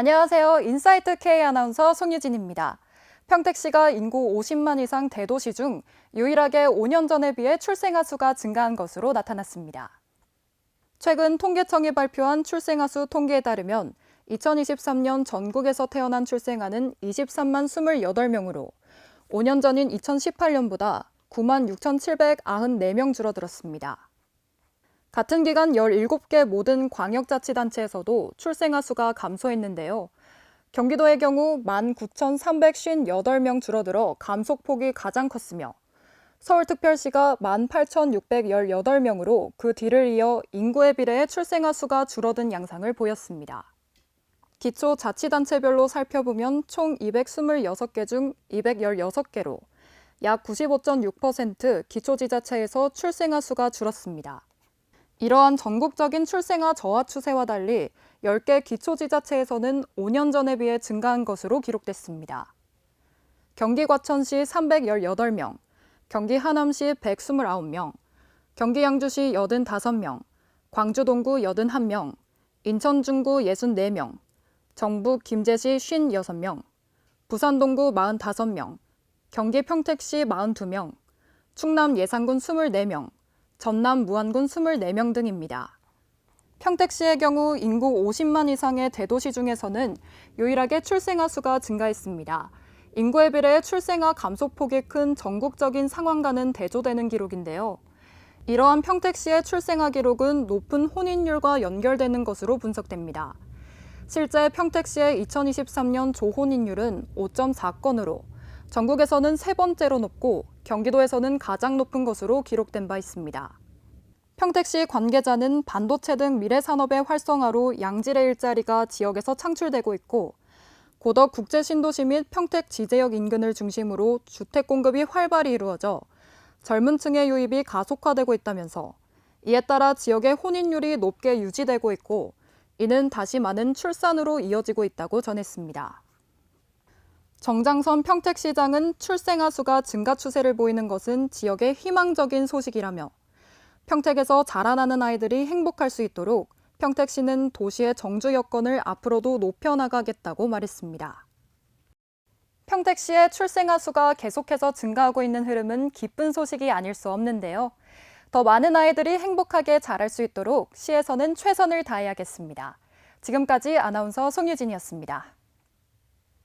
안녕하세요. 인사이트 K 아나운서 송유진입니다. 평택시가 인구 50만 이상 대도시 중 유일하게 5년 전에 비해 출생아 수가 증가한 것으로 나타났습니다. 최근 통계청이 발표한 출생아 수 통계에 따르면 2023년 전국에서 태어난 출생아는 23만 28명으로 5년 전인 2018년보다 9만 6,794명 줄어들었습니다. 같은 기간 17개 모든 광역자치단체에서도 출생아 수가 감소했는데요. 경기도의 경우 19,358명 줄어들어 감소폭이 가장 컸으며 서울특별시가 18,618명으로 그 뒤를 이어 인구에 비례해 출생아 수가 줄어든 양상을 보였습니다. 기초 자치단체별로 살펴보면 총 226개 중 216개로 약 95.6% 기초지자체에서 출생아 수가 줄었습니다. 이러한 전국적인 출생아 저하 추세와 달리 10개 기초지자체에서는 5년 전에 비해 증가한 것으로 기록됐습니다. 경기 과천시 318명, 경기 하남시 129명, 경기 양주시 85명, 광주 동구 81명, 인천 중구 64명, 정북 김제시 56명, 부산 동구 45명, 경기 평택시 42명, 충남 예산군 24명, 전남 무안군 24명 등입니다. 평택시의 경우 인구 50만 이상의 대도시 중에서는 유일하게 출생아 수가 증가했습니다. 인구에 비례해 출생아 감소폭이 큰 전국적인 상황과는 대조되는 기록인데요. 이러한 평택시의 출생아 기록은 높은 혼인율과 연결되는 것으로 분석됩니다. 실제 평택시의 2023년 조혼인율은 5.4건으로 전국에서는 세 번째로 높고 경기도에서는 가장 높은 것으로 기록된 바 있습니다. 평택시 관계자는 반도체 등 미래 산업의 활성화로 양질의 일자리가 지역에서 창출되고 있고 고덕 국제 신도시 및 평택 지제역 인근을 중심으로 주택 공급이 활발히 이루어져 젊은 층의 유입이 가속화되고 있다면서 이에 따라 지역의 혼인율이 높게 유지되고 있고 이는 다시 많은 출산으로 이어지고 있다고 전했습니다. 정장선 평택시장은 출생아 수가 증가 추세를 보이는 것은 지역의 희망적인 소식이라며 평택에서 자라나는 아이들이 행복할 수 있도록 평택시는 도시의 정주 여건을 앞으로도 높여나가겠다고 말했습니다. 평택시의 출생아 수가 계속해서 증가하고 있는 흐름은 기쁜 소식이 아닐 수 없는데요. 더 많은 아이들이 행복하게 자랄 수 있도록 시에서는 최선을 다해야겠습니다. 지금까지 아나운서 송유진이었습니다.